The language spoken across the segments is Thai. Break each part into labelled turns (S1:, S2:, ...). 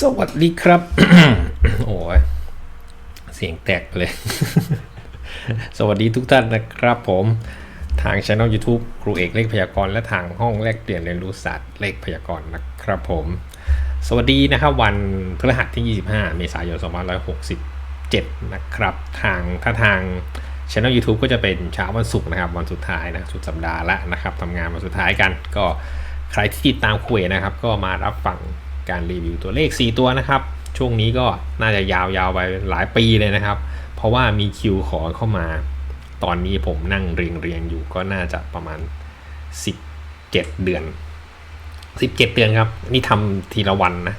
S1: สวัสดีครับ โอ้ยเสียงแตกไปเลย สวัสดีทุกท่านนะครับผมทางช่อง YouTube ครูเอกเลขพยากรณ์และทางห้องแลกเปลี่ยนเรียนรู้ศาสตร์เลขพยากรณ์นะครับผม สวัสดีนะครับวันพฤหัสที่ 25 เมษายน 2567 นะครับทางถ้าทางช่อง YouTube ก็จะเป็นเช้าวันศุกร์นะครับ วันสุดท้ายนะสุดสัปดาห์ละนะครับทำงานวันสุดท้ายกัน ก็ใครที่ติดตามคุยนะครับ ก็มารับฟัง การรีวิวตัวเลข 4 ตัวนะครับ ช่วงนี้ก็น่าจะยาวๆไปหลายปีเลยนะครับ เพราะว่ามีคิวขอเข้ามา ตอนนี้ผมนั่งเรียงเรียงอยู่ก็น่าจะประมาณ 17 เดือน 17 เดือนครับ นี่ทำทีละวันนะ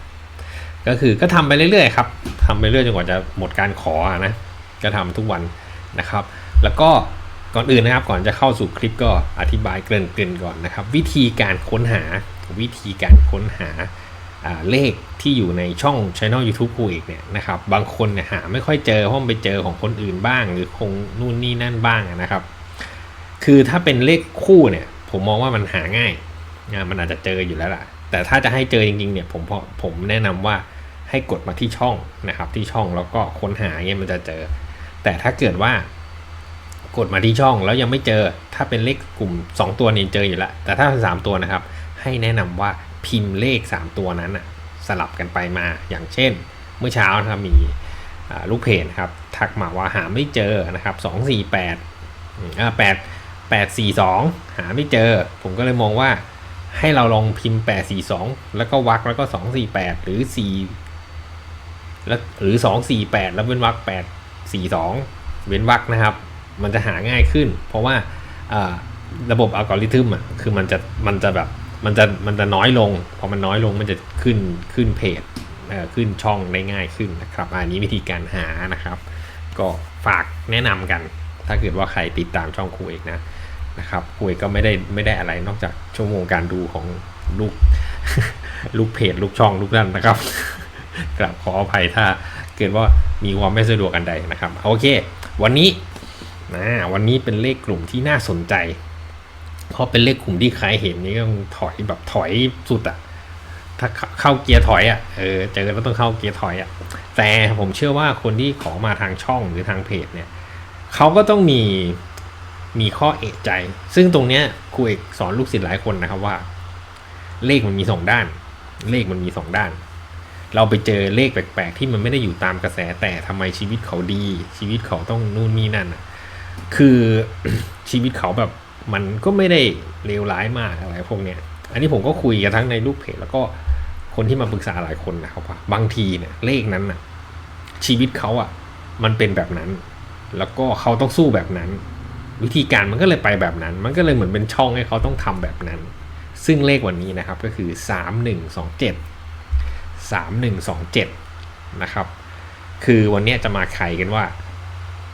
S1: ก็คือก็ทำไปเรื่อยๆครับทำไปเรื่อยจนกว่าจะหมดการขอนะ ก็ทำทุกวันนะครับ แล้วก็ก่อนอื่นนะครับก่อนจะเข้าสู่คลิปก็อธิบายเกริ่นๆก่อนนะครับ วิธีการค้นหาวิธีการค้นหาอ่า เลขที่อยู่ในช่อง Channel YouTube ครูอีกเนี่ยนะครับบางคนเนี่ยหาไม่ค่อยเจอเพราะไปเจอของคนอื่นบ้าง หรือคงนู่นนี่นั่นบ้างนะครับ คือถ้าเป็นเลขคู่เนี่ยผมมองว่ามันหาง่ายนะมันอาจจะเจออยู่แล้วล่ะ แต่ถ้าจะให้เจอจริงๆเนี่ยผมผมแนะนำว่าให้กดมาที่ช่องนะครับ ที่ช่องแล้วก็ค้นหาเงี้ยมันจะเจอ แต่ถ้าเกิดว่ากดมาที่ช่องแล้วยังไม่เจอ ถ้าเป็นเลขกลุ่ม 2 ตัวนี่เจออยู่แล้วแต่ถ้าเป็น3ตัวนะครับ ให้แนะนำว่า พิมพ์เลข 3 ตัวนั้นอะสลับกันไปมาอย่างเช่น เมื่อเช้านะครับมีลูกเพจครับทักมาว่าหาไม่เจอนะครับ248อ่า8 842 หาไม่เจอ ผมก็เลยมองว่าให้เราลองพิมพ์ 842 แล้วก็วักแล้วก็ 248 หรือ 4 แล้วหรือ 248 แล้วเว้นวรรค842 เว้นวรรคนะครับ มันจะหาง่ายขึ้น เพราะว่าอ่าระบบอัลกอริทึมอะคือมันจะมันจะแบบ มันจะมันจะน้อยลง พอมันน้อยลงมันจะขึ้นขึ้นเพจเอ่อขึ้นช่องได้ง่ายขึ้นนะครับอันนี้วิธีการหานะครับ ก็ฝากแนะนำกัน ถ้าเกิดว่าใครติดตามช่องครูเอกนะนะครับครูเอกก็ไม่ได้ไม่ได้อะไรนอกจากชั่วโมงการดูของลูกลูกเพจลูกช่องลูกนั่นนะครับกราบขออภัยถ้าเกิดว่ามีความไม่สะดวกอันใดนะครับ โอเค วันนี้นะวันนี้เป็นเลขกลุ่มที่น่าสนใจ เพราะเป็นเลขกลุ่มที่ใครเห็นนี่ก็ถอยแบบถอยสุดอะถ้าเข้าเกียร์ถอยอะเออเจอแล้วต้องเข้าเกียร์ถอยอะแต่ผมเชื่อว่าคนที่ขอมาทางช่องหรือทางเพจเนี่ยเขาก็ต้องมีมีข้อเอะใจ ซึ่งตรงเนี้ยครูเอกสอนลูกศิษย์หลายคนนะครับว่า เลขมันมีสองด้าน เลขมันมีสองด้าน เราไปเจอเลขแปลกๆ ที่มันไม่ได้อยู่ตามกระแสแต่ทำไมชีวิตเขาดี ชีวิตเขาต้องนู่นนี่นั่นคือชีวิตเขาแบบ มันก็ไม่ได้เลวร้ายมากอะไรพวกเนี้ย อันนี้ผมก็คุยกันทั้งในรูปเพจแล้วก็คนที่มาปรึกษาหลายคนนะครับว่าบางทีเนี่ยเลขนั้นน่ะ ชีวิตเขาอะ มันเป็นแบบนั้น แล้วก็เขาต้องสู้แบบนั้น วิธีการมันก็เลยไปแบบนั้น มันก็เลยเหมือนเป็นช่องให้เขาต้องทำแบบนั้น ซึ่งเลขวันนี้นะครับก็คือสามหนึ่งสองเจ็ด3127 นะครับ คือวันนี้จะมาไขกันว่า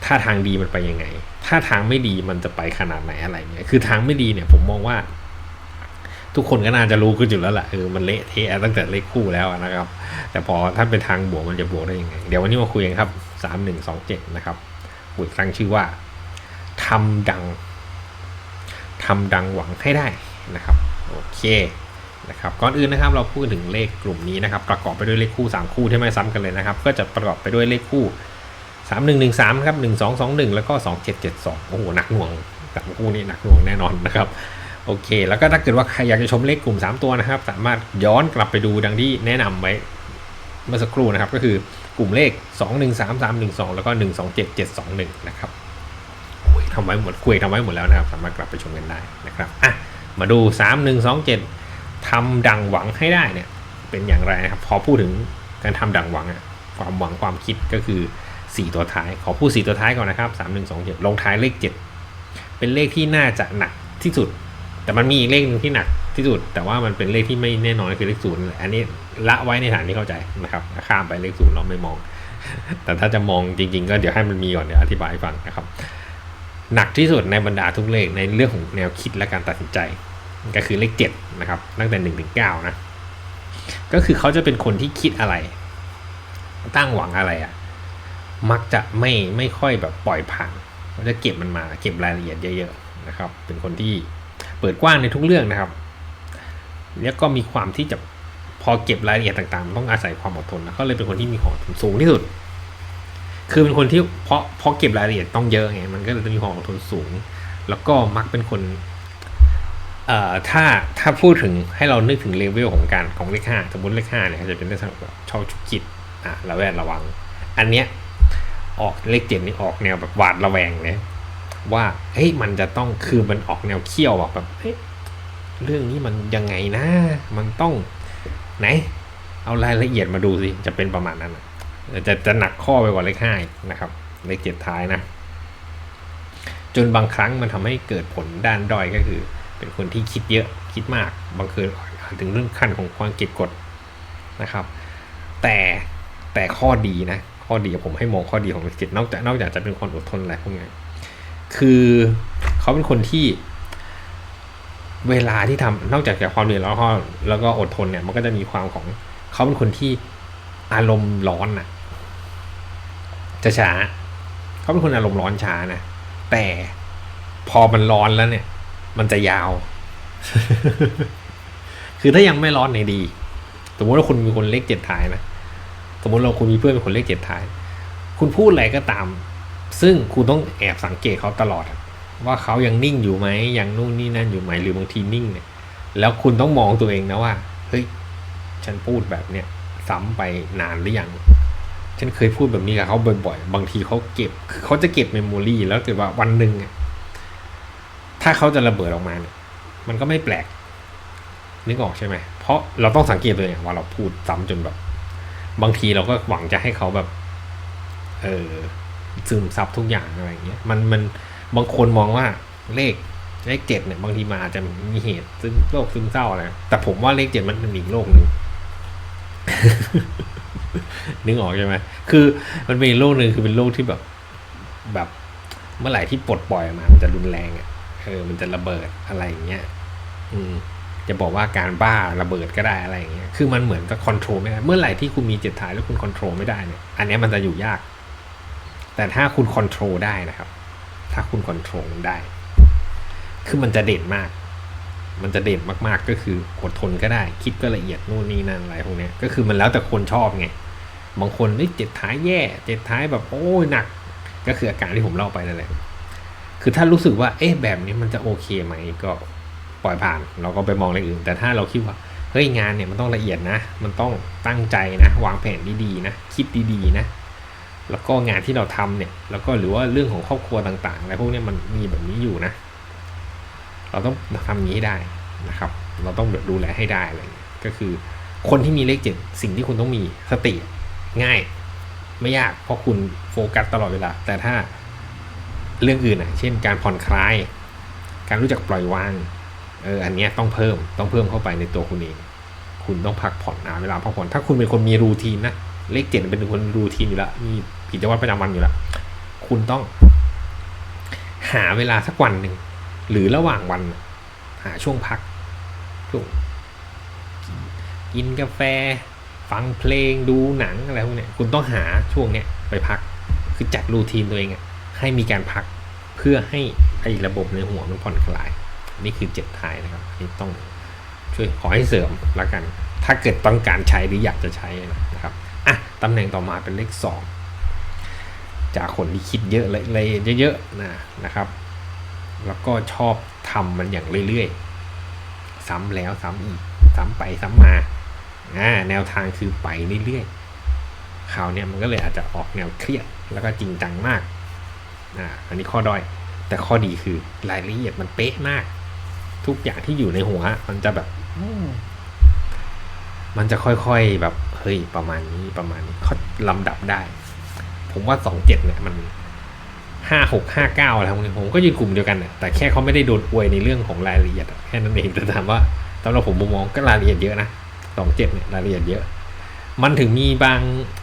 S1: ถ้าทางดีมันไปยังไงถ้าทางไม่ดีมันจะไปขนาดไหนอะไรเงี้ยคือทางไม่ดีเนี่ยผมมองว่า ทุกคนก็น่าจะรู้ขึ้นอยู่แล้วแหละเออมันเละเทะตั้งแต่เลขคู่แล้วนะครับ แต่พอถ้าเป็นทางบวกมันจะบวกได้ยังไง เดี๋ยววันนี้มาคุยกันครับ3127นะครับบุตรตั้งชื่อว่าทำดังทำดังหวังให้ได้นะครับโอเคนะครับก่อนอื่นนะครับเราพูดถึงเลขกลุ่มนี้นะครับ ประกอบไปด้วยเลขคู่ 3 คู่ที่ไม่ซ้ำกันเลยนะครับ ก็จะประกอบไปด้วยเลขคู่ 3 1 1 3ครับ1 2 2 1แล้วก็2 7 7 2โอ้โหหนักหน่วงสามคู่นี้หนักหน่วงแน่นอนนะครับโอเค แล้วก็ถ้าเกิดว่าใครอยากจะชมเลขกลุ่ม 3 ตัวนะครับ สามารถย้อนกลับไปดูดังที่แนะนำไว้เมื่อสักครู่นะครับ ก็คือกลุ่มเลข 2 1 3 3 1 2 แล้วก็ 1 2 7 7 2 1 นะครับโอ้ยทำไว้หมดคุยทำไว้หมดแล้วนะครับ สามารถกลับไปชมกันได้นะครับอะมาดู 3 1 2 7ทำดังหวังให้ได้เนี่ยเป็นอย่างไรนะครับ พอพูดถึงการทำดังหวังอะความหวังความคิดก็คือ 4 ตัวท้าย ขอพูด 4 ตัวท้ายก่อนนะครับ 3 1 2 7 ลงท้ายเลข 7 เป็นเลขที่น่าจะหนักที่สุด แต่มันมีอีกเลขหนึงที่หนักที่สุด แต่ว่ามันเป็นเลขที่ไม่แน่นอนคือเลขศูนย์อันนี้ละไว้ในฐานที่เข้าใจนะครับข้ามไปเลขศูนย์เราไม่มอง แต่ถ้าจะมองจริง ๆ ก็เดี๋ยวให้มันมีก่อนเดี๋ยวอธิบายฟังนะครับ หนักที่สุดในบรรดาทุกเลขในเรื่องของแนวคิดและการตัดสินใจ ก็คือเลขเจ็ดนะครับตั้งแต่หนึ่งถึงเก้านะก็คือเขาจะเป็นคนที่คิดอะไร ตั้งหวังอะไรอะ่ะ มักจะไม่ไม่ค่อยแบบปล่อยผ่านเขาจะเก็บมันมาเก็บรายละเอียดเยอะๆนะครับ เป็นคนที่เปิดกว้างในทุกเรื่องนะครับ แล้วก็มีความที่จะพอเก็บรายละเอียดต่างๆมันต้องอาศัยความอดทนนะก็เลยเป็นคนที่มีความอดทนสูงที่สุด คือเป็นคนที่เพราะเพราะเก็บรายละเอียดต้องเยอะไงมันก็เลยมีความอดทนสูง แล้วก็มักเป็นคนเอ่อถ้าถ้าพูดถึงให้เรานึกถึงเลเวลของการของเลขห้าสมมติเลขห้าเนี่ยจะเป็นเลขแบบชอบชุกจิตอะระแวดระวัง อันเนี้ย ออกเลขเจ็ดนี่ออกแนวแบบหวาดระแวงเลยว่าเฮ้ยมันจะต้องคือมันออกแนวเขี้ยวอะแบบเฮ้ยเรื่องนี้มันยังไงนะ มันต้องไหน เอารายละเอียดมาดูสิ จะเป็นประมาณนั้นจะจะหนักข้อไปกว่าเลขห้านะครับ เลขเจ็ดท้ายนะ จนบางครั้งมันทำให้เกิดผลด้านด้อยก็คือ เป็นคนที่คิดเยอะคิดมาก บางคืนถึงเรื่องขั้นของความเก็บกดนะครับ แต่แต่ข้อดีนะ ข้อดีผมให้มองข้อดีของเลขเจ็ดนอกจากนอกจากจะเป็นคนอดทนอะไรพวกนี้คือเขาเป็นคนที่เวลาที่ทำนอกจากจากความเรียนแล้วก็แล้วก็อดทนเนี่ยมันก็จะมีความของเขาเป็นคนที่อารมณ์ร้อนน่ะ จะช้าเขาเป็นคนอารมณ์ร้อนช้านะแต่พอมันร้อนแล้วเนี่ย มันจะยาว คือถ้ายังไม่ร้อนในยดี สมมติว่าคุณมีคนเลขเจ็ดท้ายนะ สมมติเราคุณมีเพื่อนเป็นคนเลขเจ็ดท้าย คุณพูดอะไรก็ตาม ซึ่งคุณต้องแอบสังเกตเขาตลอด ว่าเขายังนิ่งอยู่ไหมยังนู่นนี่นั่นอยู่ไหมหรือบางทีนิ่งเนี่ย แล้วคุณต้องมองตัวเองนะว่าเฮ้ยฉันพูดแบบเนี้ยซ้ำไปนานหรือยังฉันเคยพูดแบบนี้กับเขาบ่อยๆ บางทีเขาเก็บเขาจะเก็บเมมโมรีแล้วเกิดว่าวันหนึ่งถ้าเขาจะระเบิดออกมาเนี่ยมันก็ไม่แปลกนึกออกใช่ไหม เพราะเราต้องสังเกตตัวเองว่าเราพูดซ้ำจนแบบ บางทีเราก็หวังจะให้เขาแบบ เออซึมซับทุกอย่างอะไรอย่างเงี้ยมันมันบางคนมองว่าเลขเลขเจ็ดเนี่ยบางทีมาอาจจะมีเหตุซึ่งโรคซึมเศร้าอะไรแต่ผมว่าเลขเจ็ดมันเป็นอีกโรคหนึ่งนึกออกใช่ไหมคือมันเป็นอีโรคหนึ่งคือเป็นโรคที่แบบ แบบเมื่อไหร่ที่ปลดปล่อยออกมา มันจะรุนแรงอะเออ มันจะระเบิดอะไรอย่างเงี้ย อืม จะบอกว่าการบ้าระเบิดก็ได้อะไรอย่างเงี้ย คือมันเหมือนกับคอนโทรลไม่ได้ เมื่อไหร่ที่คุณมีเจ็ดถ่ายแล้วคุณคอนโทรลไม่ได้เนี่ย อันนี้มันจะอยู่ยาก แต่ถ้าคุณคอนโทรลได้นะครับ ถ้าคุณคอนโทรลได้ คือมันจะเด่นมาก มันจะเด่นมากๆ ก็คืออดทนก็ได้ คิดก็ละเอียดนู่นนี่นั่นอะไรพวกเนี้ยก็คือมันแล้วแต่คนชอบไง บางคนเอ้ยเจ็ดท้ายแย่ เจ็ดท้ายแบบโอ้ยหนัก ก็คืออาการที่ผมเล่าไปนั่นแหละ คือถ้ารู้สึกว่า เอ๊ะแบบนี้มันจะโอเคไหมก็ ปล่อยผ่าน เราก็ไปมองอะไรอื่น แต่ถ้าเราคิดว่าเฮ้ยงานเนี่ยมันต้องละเอียดนะ มันต้องตั้งใจนะ วางแผนดีๆนะคิดดีๆนะแล้วก็งานที่เราทำเนี่ยแล้วก็หรือว่าเรื่องของครอบครัวต่างๆอะไรพวกนี้มันมีแบบนี้อยู่นะ เราต้องทำอย่างนี้ให้ได้นะครับ เราต้องดูแลให้ได้อะไรอย่างเงี้ยก็คือ คนที่มีเลขเจ็ดสิ่งที่คุณต้องมีสติง่าย ไม่ยากเพราะคุณโฟกัสตลอดเวลา แต่ถ้าเรื่องอื่นอะเช่น การผ่อนคลาย การรู้จักปล่อยวาง เอออันนี้ต้องเพิ่มต้องเพิ่มเข้าไปในตัวคุณเอง คุณต้องพักผ่อนหาเวลาพักผ่อนถ้าคุณเป็นคนมีรูทีนนะเลขเจ็ดเป็นคนรูทีนอยู่แล้วมีกิจวัตรประจำวันอยู่แล้วคุณต้องหาเวลาสักวันหนึ่งหรือระหว่างวัน หาช่วงพักช่วงกินกาแฟ ฟังเพลงดูหนังอะไรพวกเนี้ยคุณต้องหาช่วงเนี้ยไปพัก คือจัดรูทีนตัวเองให้มีการพักเพื่อให้ไอ้ระบบในหัวมันผ่อนคลาย นี่คือเจ็ดท้ายนะครับนี่ต้องช่วยขอให้เสริมละกัน ถ้าเกิดต้องการใช้หรืออยากจะใช้นะครับอะตำแหน่งต่อมาเป็นเลขสองจากคนที่คิดเยอะเลยเยอะๆนะนะครับ แล้วก็ชอบทำมันอย่างเรื่อยๆ ซ้ำแล้วซ้ำอีก ซ้ำไปซ้ำมาอ่าแนวทางคือไปเรื่อยๆคราวเนี้ยมันก็เลยอาจจะออกแนวเครียดแล้วก็จริงจังมากอ่าอันนี้ข้อด้อย แต่ข้อดีคือรายละเอียดมันเป๊ะมาก ทุกอย่างที่อยู่ในหัว มันจะแบบอืมมันจะค่อยๆแบบเฮ้ยประมาณนี้ประมาณนี้เขาลำดับได้ ผมว่าสองเจ็ดเนี่ย มันห้าหกห้าเก้าอะไรพวกนี้ผมก็ยืนกลุ่มเดียวกันน่ะแต่แค่เขาไม่ได้โดนอวยในเรื่องของรายละเอียดอะแค่นั้นเองแต่ถามว่าสำหรับผมมุมมองก็รายละเอียดเยอะนะสองเจ็ดเนี่ยรายละเอียดเยอะ มันถึงมีบาง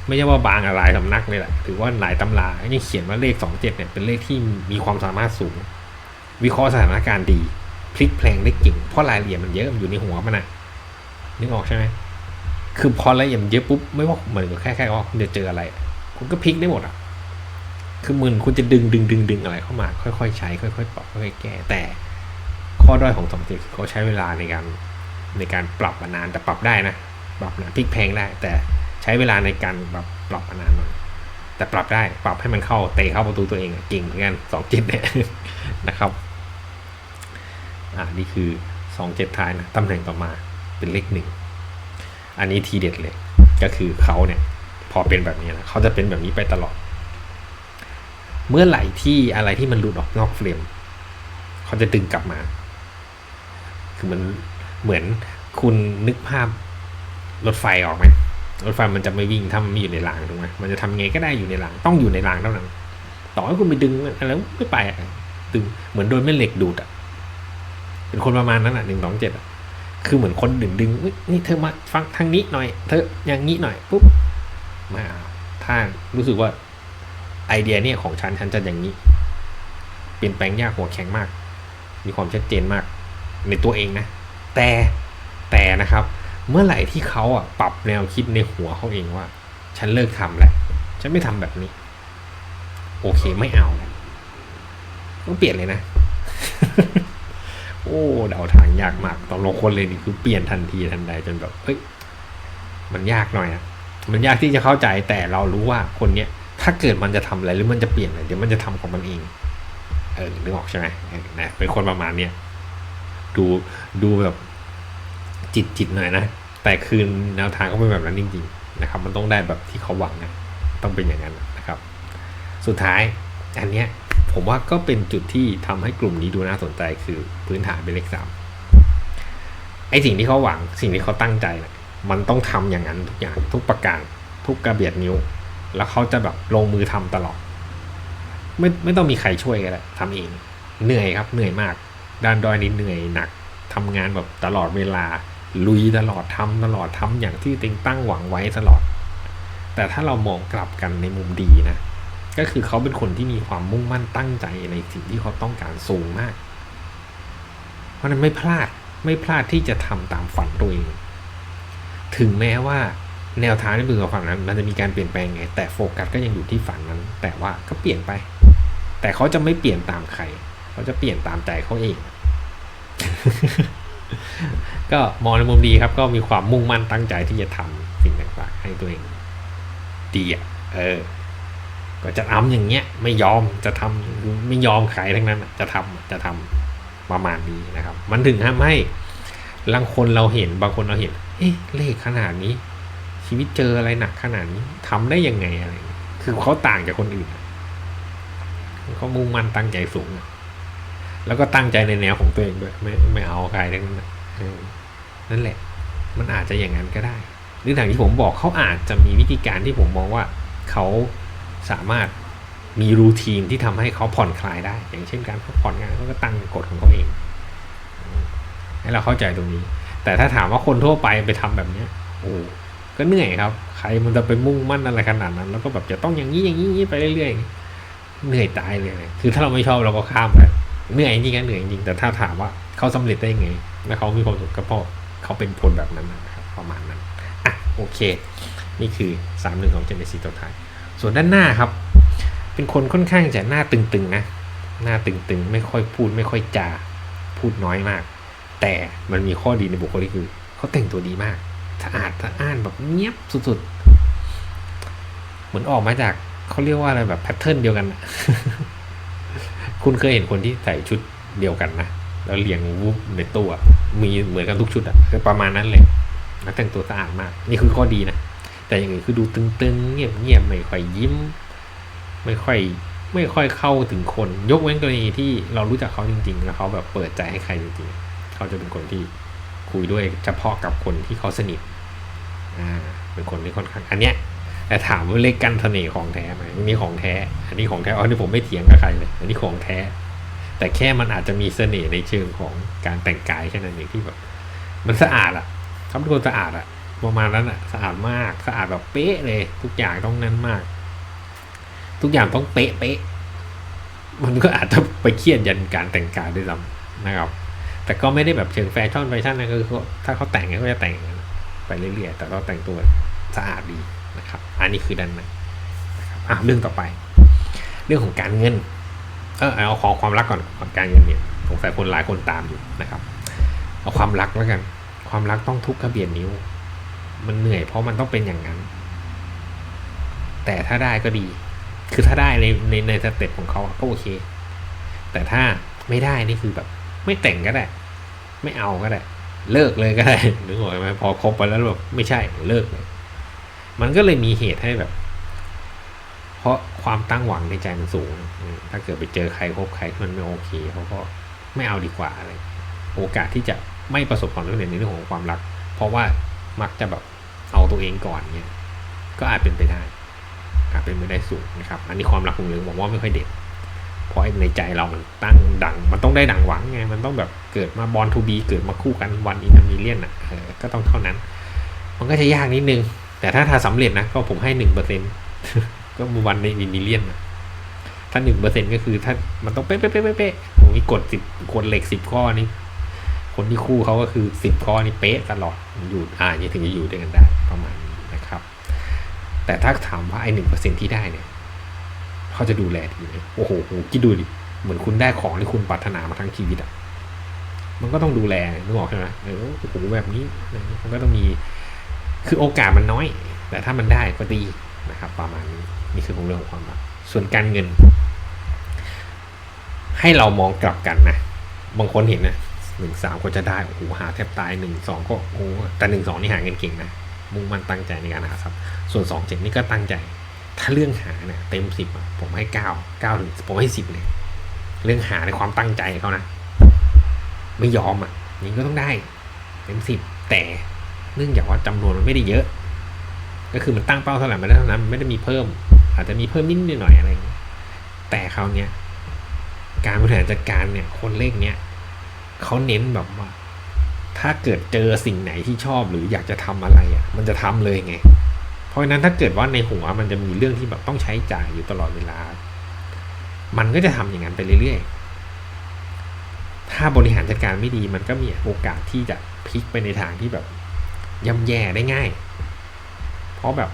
S1: ไม่ใช่ว่าบางอะไรสำนักเลยแหละถือว่าหลายตำรายังเขียนว่าเลขสองเจ็ดเนี่ยเป็นเลขที่มีความสามารถสูง วิเคราะห์สถานการณ์ดี พลิกแพลงได้เก่งเพราะรายละเอียดมันเยอะมันอยู่ในหัวมันนะนึกออกใช่ไหมคือพอรายละเอียดเยอะปุ๊บไม่ว่าเหมือนกับแค่แค่ว่าคุณจะเจออะไร คุณก็พลิกได้หมดอะคือมือคุณจะดึงดึงดึงดึงอะไรเข้ามา ค่อยๆใช้ค่อยๆปรับค่อยๆแก้แต่ ข้อด้อยของสองจ็ดคือเขาใช้เวลาในการในการปรับมานานแต่ปรับได้นะปรับนะพลิกแพงได้ แต่ใช้เวลาในการแบบปรับมานานหน่อยแต่ปรับได้ปรับให้มันเข้าเตะเข้าประตูตัวเองเก่งเหมือนกันสองจ็ดเนี่ยนะครับ อ่านี่คือสองเจ็ดท้ายนะตำแหน่งต่อมาเป็นเลขหนึ่งอันนี้ทีเด็ดเลยก็คือเขาเนี่ยพอเป็นแบบนี้นะเขาจะเป็นแบบนี้ไปตลอด เมื่อไหร่ที่อะไรที่มันหลุดออกนอกเฟรมเขาจะดึงกลับมา คือมันเหมือนคุณนึกภาพรถไฟออกไหมรถไฟมันจะไม่วิ่งถ้ามันไม่อยู่ในรางถูกไหมมันจะทำไงก็ได้อยู่ในรางต้องอยู่ในรางเท่านั้น ต่อให้คุณไปดึงอะไรไม่ไปดึงเหมือนโดนแม่เหล็กดูดอะ เป็นคนประมาณนั้นอะหนึ่งสองเจ็ดคือเหมือนคนดึงดึงนี่เธอมาฟังทางนี้หน่อย เธออย่างนี้หน่อยปุ๊บมาถ้ารู้สึกว่าไอเดียเนี่ยของฉันฉันจะอย่างนี้ เปลี่ยนแปลงยากหัวแข็งมาก มีความชัดเจนมาก ในตัวเองนะ แต่แต่นะครับ เมื่อไหร่ที่เขาอะปรับแนวคิดในหัวเขาเองว่า ฉันเลิกทำแหล้วฉันไม่ทำแบบนี้ โอเคไม่เอาต้องเปลี่ยนเลยนะ โอ้เดาทางยากมากตอนลงคนเลยนี่คือเปลี่ยนทันทีทันใดจนแบบเฮ้ยมันยากหน่อยอะมันยากที่จะเข้าใจแต่เรารู้ว่าคนเนี้ยถ้าเกิดมันจะทำอะไรหรือมันจะเปลี่ยนอะไรเดี๋ยวมันจะทำของมันเอง เออนึกออกใช่ไหมนะเป็นคนประมาณเนี้ยดูดูแบบจิตจิตหน่อยนะแต่คืนแนวทางเขาเป็นแบบนั้นจริงๆนะครับ มันต้องได้แบบที่เขาหวังนะต้องเป็นอย่างนั้นนะครับ สุดท้ายอันเนี้ย ผมว่าก็เป็นจุดที่ทำให้กลุ่มนี้ดูน่าสนใจคือพื้นฐานเป็นเลขสามไอสิ่งที่เขาหวังสิ่งที่เขาตั้งใจนะมันต้องทำอย่างนั้นทุกอย่างทุกประการทุกกระเบียดนิ้ว แล้วเขาจะแบบลงมือทำตลอด ไม่ไม่ต้องมีใครช่วยกันละทำเอง เหนื่อยครับเหนื่อยมาก ด้านดอยนี้เหนื่อยหนักทำงานแบบตลอดเวลา ลุยตลอดทำตลอดทำอย่างที่ติงตั้งหวังไว้ตลอด แต่ถ้าเรามองกลับกันในมุมดีนะ ก็คือเขาเป็นคนที่มีความมุ่งมั่นตั้งใจในสิ่งที่เขาต้องการสูงมาก เพราะนั้นไม่พลาดไม่พลาดที่จะทำตามฝันตัวเอง ถึงแม้ว่าแนวทางที่เป็นกับฝันนั้น มันจะมีการเปลี่ยนแปลงไง แต่โฟกัสก็ยังอยู่ที่ฝันนั้น แต่ว่าก็เปลี่ยนไป แต่เขาจะไม่เปลี่ยนตามใคร เขาจะเปลี่ยนตามใจเขาเอง ก็มองในมุมดีครับ ก็มีความมุ่งมั่นตั้งใจที่จะทำสิ่งต่างๆให้ตัวเองดีอะเออ ก็จะทำอย่างเงี้ยไม่ยอมจะทำไม่ยอมขายทั้งนั้นจะทำจะทำประมาณนี้นะครับ มันถึงทำให้บางคนเราเห็นบางคนเราเห็นเอ๊ะเลขขนาดนี้ ชีวิตเจออะไรหนักขนาดนี้ทำได้ยังไงอะไร คือเขาต่างจากคนอื่นเขามุ่งมั่นตั้งใจสูง แล้วก็ตั้งใจในแนวของตัวเองด้วยไม่ไม่เอาใครทั้งนั้นนั่นแหละ มันอาจจะอย่างนั้นก็ได้ หรืออย่างที่ผมบอกเขาอาจจะมีวิธีการที่ผมมองว่าเขา สามารถมีรูทีนที่ทำให้เขาผ่อนคลายได้ อย่างเช่นการพักผ่อนงานเขาก็ตั้งกฎของเขาเอง ให้เราเข้าใจตรงนี้ แต่ถ้าถามว่าคนทั่วไปไปทำแบบเนี้ยโอ้ก็เหนื่อยครับ ใครมันจะไปมุ่งมั่นอะไรขนาดนั้น แล้วก็แบบจะต้องอย่างนี้อย่างนี้อย่างนี้ไปเรื่อยๆเหนื่อยตายเลยนะคือถ้าเราไม่ชอบเราก็ข้ามไปเหนื่อยจริงๆเหนื่อยจริงแต่ถ้าถามว่าเขาสำเร็จได้ยังไง แล้วเขามีความสุขก็เพราะเขาเป็นคนแบบนั้นนะครับประมาณนั้นอะโอเค นี่คือสามหนึ่งของเจนเนซีตัวท้าย ส่วนด้านหน้าครับ เป็นคนค่อนข้างจะหน้าตึงๆนะ หน้าตึงๆ ไม่ค่อยพูดไม่ค่อยจา พูดน้อยมาก แต่มันมีข้อดีในบุคคลิกคือ เขาแต่งตัวดีมากสะอาดสะอ้านแบบเงียบสุดๆ เหมือนออกมาจากเขาเรียกว่าอะไรแบบแพทเทิร์นเดียวกัน คุณเคยเห็นคนที่ใส่ชุดเดียวกันนะ แล้วเรียงวุบในตู้มีเหมือนกันทุกชุดอะคือประมาณนั้นเลยแล้วแต่งตัวสะอาดมาก นี่คือข้อดีนะ แต่อย่างอื่นคือดูตึงๆ เงียบๆไม่ค่อยยิ้ม ไม่ค่อยไม่ค่อยเข้าถึงคน ยกเว้นกรณีที่เรารู้จักเขาจริง ๆ แล้วเขาแบบเปิดใจให้ใครจริงๆ เขาจะเป็นคนที่คุยด้วยเฉพาะกับคนที่เขาสนิทอ่าเป็นคนที่ค่อนข้างอันเนี้ยแต่ถามว่าเลขกันเสน่ห์ของแท้ไหมอันนี้ของแท้ อันนี้ของแท้อ๋อนี่ผมไม่เถียงกับใครเลย อันนี้ของแท้ แต่แค่มันอาจจะมีเสน่ห์ในเชิงของการแต่งกายแค่นั้นเองที่แบบมันสะอาดอะเขาเป็นคนสะอาดอะ ประมาณนั้นอะสะอาดมากสะอาดแบบเป๊ะเลย ทุกอย่างต้องนั้นมาก ทุกอย่างต้องเป๊ะเป๊ะมันก็อาจจะไปเครียดยันการแต่งกายด้วยซ้ำนะครับ แต่ก็ไม่ได้แบบเชิงแฟชั่นแฟชั่นนะคือถ้าเขาแต่งเขาจะแต่งไปเรื่อยๆแต่เราแต่งตัวสะอาดดีนะครับ อันนี้คือด้านนะอะเรื่องต่อไป เรื่องของการเงิน เออเอาของความรักก่อนของการเงินเนี่ยสงสัยคนหลายคนตามอยู่นะครับ เอาความรักแล้วกัน ความรักต้องทุกกระเบียดนิ้ว มันเหนื่อยเพราะมันต้องเป็นอย่างนั้น แต่ถ้าได้ก็ดี คือถ้าได้ในในในสเต็ปของเขาก็โอเค แต่ถ้าไม่ได้นี่คือแบบ ไม่แต่งก็ได้ ไม่เอาก็ได้ เลิกเลยก็ได้นึกออกไหมพอคบไปแล้วแบบไม่ใช่เลิกเลย มันก็เลยมีเหตุให้แบบ เพราะความตั้งหวังในใจมันสูง ถ้าเกิดไปเจอใครคบใครที่มันไม่โอเคเขาก็ไม่เอาดีกว่าอะไร โอกาสที่จะไม่ประสบความสำเร็จในเรื่องของความรัก เพราะว่า มักจะแบบเอาตัวเองก่อนเนี่ยก็อาจเป็นไปได้อาจเป็นไปได้สูงนะครับ อันนี้ความรักของเรื่องผมว่าไม่ค่อยเด็ดเพราะในใจเรามันตั้งดัง มันต้องได้ดังหวังไง มันต้องแบบเกิดมาบอลทูบีเกิดมาคู่กันวันอินมิเลียนอะก็ต้องเท่านั้น มันก็จะยากนิดนึง แต่ถ้าถ้าสำเร็จนะ ก็ผมให้หนึ่งเปอร์เซ็นก็วันในมิเลียนนะถ้าหนึ่งเปอร์เซ็นก็คือถ้ามันต้องเป๊ะเป๊ะเป๊ะเป๊ะผมมีกดสิบกดเหล็กสิบข้อนี่ คนที่คู่เขาก็คือสิบข้อนี่เป๊ะตลอดอยู่อ่านี้ถึงจะอยู่ด้วยกันได้ประมาณนี้นะครับ แต่ถ้าถามว่าไอ้หนึ่งเปอร์เซ็นที่ได้เนี่ยเขาจะดูแลดีไหมโอ้โหคิดดูดิเหมือนคุณได้ของที่คุณปรารถนามาทั้งชีวิตอะมันก็ต้องดูแลนึกออกใช่ไหมเออโอ้โหแบบนี้มันก็ต้องมีคือโอกาสมันน้อย แต่ถ้ามันได้ก็ดีนะครับ ประมาณนี้นี่คือของเรื่องของความรักส่วนการเงิน ให้เรามองกลับกันนะบางคนเห็นนะ หนึ่งสามก็จะได้ โอ้โห หาแทบตายหนึ่งสองก็โอ้แต่หนึ่งสองนี่หาเงินเก่งนะ มุ่งมั่นตั้งใจในการหาทรัพย์ ส่วนสองเจ็ดนี่ก็ตั้งใจ ถ้าเรื่องหาเนี่ยเต็มสิบผมให้เก้าเก้าถึงผมให้สิบเลย เรื่องหาในความตั้งใจเขานะ ไม่ยอมอะนี่ก็ต้องได้ เต็มสิบแต่เนื่องจากว่าจำนวนมันไม่ได้เยอะ ก็คือมันตั้งเป้าเท่าไหร่มันได้เท่านั้นมันไม่ได้มีเพิ่ม อาจจะมีเพิ่มนิดหน่อยอะไรอย่างเงี้ยแต่คราวเนี้ยการบริหารจัดการเนี่ยคนเลขเนี้ย เขาเน้นแบบว่า ถ้าเกิดเจอสิ่งไหนที่ชอบหรืออยากจะทำอะไรอะ มันจะทำเลยไง เพราะฉะนั้นถ้าเกิดว่าในหัวมันจะมีเรื่องที่แบบต้องใช้จ่ายอยู่ตลอดเวลา มันก็จะทำอย่างนั้นไปเรื่อยๆ ถ้าบริหารจัดการไม่ดีมันก็มีโอกาสที่จะพลิกไปในทางที่แบบย่ำแย่ได้ง่าย เพราะแบบ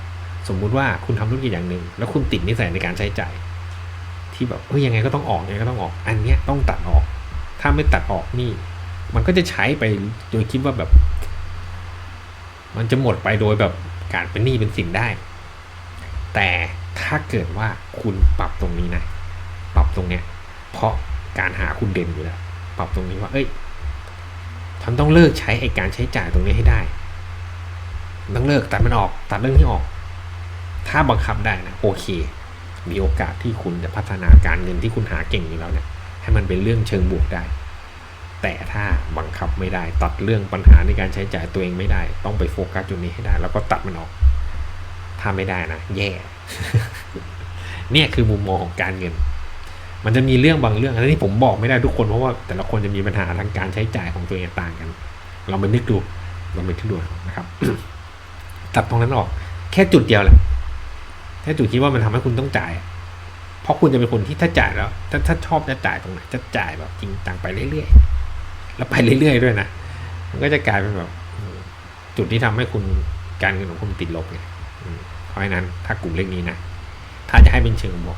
S1: สมมุติว่าคุณทำธุรกิจอย่างหนึ่งแล้วคุณติดนิสัยในการใช้จ่าย ที่แบบเฮ้ยยังไงก็ต้องออกยังไงก็ต้องออก อันเนี้ยต้องตัดออก ถ้าไม่ตัดออกนี่ มันก็จะใช้ไปโดยคิดว่าแบบ มันจะหมดไปโดยแบบการเป็นหนี้เป็นสินได้ แต่ถ้าเกิดว่าคุณปรับตรงนี้นะ ปรับตรงเนี้ย เพราะการหาคุณเด่นอยู่แล้ว ปรับตรงนี้ว่า เอ้ยฉันต้องเลิกใช้ไอการใช้จ่ายตรงนี้ให้ได้ ต้องเลิกตัดมันออก ตัดเรื่องที่ออก ถ้าบังคับได้นะโอเค มีโอกาสที่คุณจะพัฒนาการเงินที่คุณหาเก่งอยู่แล้วเนี่ย ให้มันเป็นเรื่องเชิงบวกได้ แต่ถ้าบังคับไม่ได้ ตัดเรื่องปัญหาในการใช้จ่ายตัวเองไม่ได้ ต้องไปโฟกัสจุดนี้ให้ได้ แล้วก็ตัดมันออก ถ้าไม่ได้นะ แย่ เนี่ยคือมุมมองของการเงิน มันจะมีเรื่องบางเรื่องอันนี้ผมบอกไม่ได้ทุกคนเพราะว่าแต่ละคนจะมีปัญหาทางการใช้จ่ายของตัวเองต่างกัน เราไปนึกดูเราไปนึกดูนะครับตัดตรงนั้นออก แค่จุดเดียวแหละแค่จุดคิดว่ามันทำให้คุณต้องจ่าย เพราะคุณจะเป็นคนที่ถ้าจ่ายแล้ว ถ้าถ้าชอบจะจ่ายตรงไหนจะจ่ายแบบจริงจังไปเรื่อยๆ แล้วไปเรื่อยๆด้วยนะ มันก็จะกลายเป็นแบบจุดที่ทำให้คุณการเงินของคุณติดลบไงเพราะฉะนั้นถ้ากลุ่มเลขนี้นะ ถ้าจะให้เป็นเชิงบวก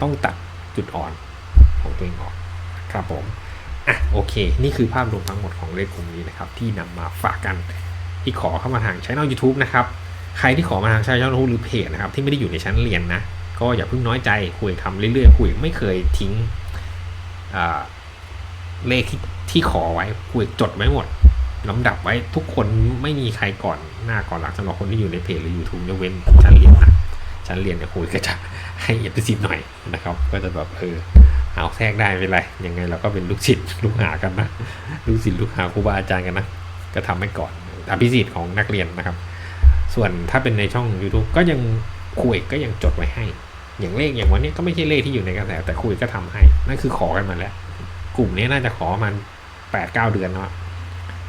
S1: ต้องตัดจุดอ่อนของตัวเองออกครับผมอะโอเค นี่คือภาพรวมทั้งหมดของเลขกลุ่มนี้นะครับ ที่นำมาฝากกันที่ขอเข้ามาทางช่อง YouTube นะครับ ใครที่ขอมาทางช่อง YouTube หรือเพจนะครับ ที่ไม่ได้อยู่ในชั้นเรียนนะ ก็อย่าเพิ่งน้อยใจคุยทำเรื่อยๆคุยไม่เคยทิ้งเลขที่ที่ขอไว้คุยจดไว้หมดลำดับไว้ทุกคนไม่มีใครก่อนหน้าก่อนหลังสำหรับคนที่อยู่ในเพจหรือ YouTube ยกเว้นชั้นเรียนนะชั้นเรียนเนี่ยคุยก็จะให้เอฟซีหน่อยนะครับ ก็จะแบบเออเอาแทรกได้ไม่เป็นไรยังไงเราก็เป็นลูกศิษย์ลูกหากันนะลูกศิษย์ลูกหาครูบาอาจารย์กันนะก็ทำให้ก่อนอภิสิทธิ์ของนักเรียนนะครับ ส่วนถ้าเป็นในช่อง YouTube ก็ยังคุยก็ยังจดไว้ให้ อย่างเลขอย่างวันนี้ก็ไม่ใช่เลขที่อยู่ในกระแสแต่คุยก็ทำให้ นั่นคือขอกันมาแล้ว กลุ่มนี้น่าจะขอมันแปดเก้าเดือนแล้วอะ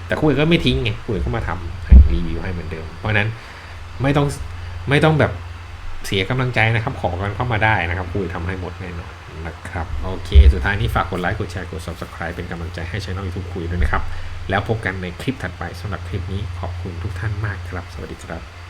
S1: แต่คุยก็ไม่ทิ้งไงคุยก็มาทำให้รีวิวให้เหมือนเดิม เพราะนั้นไม่ต้องไม่ต้องแบบเสียกำลังใจนะครับ ขอกันเข้ามาได้นะครับคุยทำให้หมดแน่นอนนะครับโอเค สุดท้ายนี้ฝากกดไลค์กดแชร์กด subscribe เป็นกำลังใจให้ช่องยูทูบคุยด้วยนะครับ แล้วพบกันในคลิปถัดไปสำหรับคลิปนี้ขอบคุณทุกท่านมากครับ สวัสดีครับ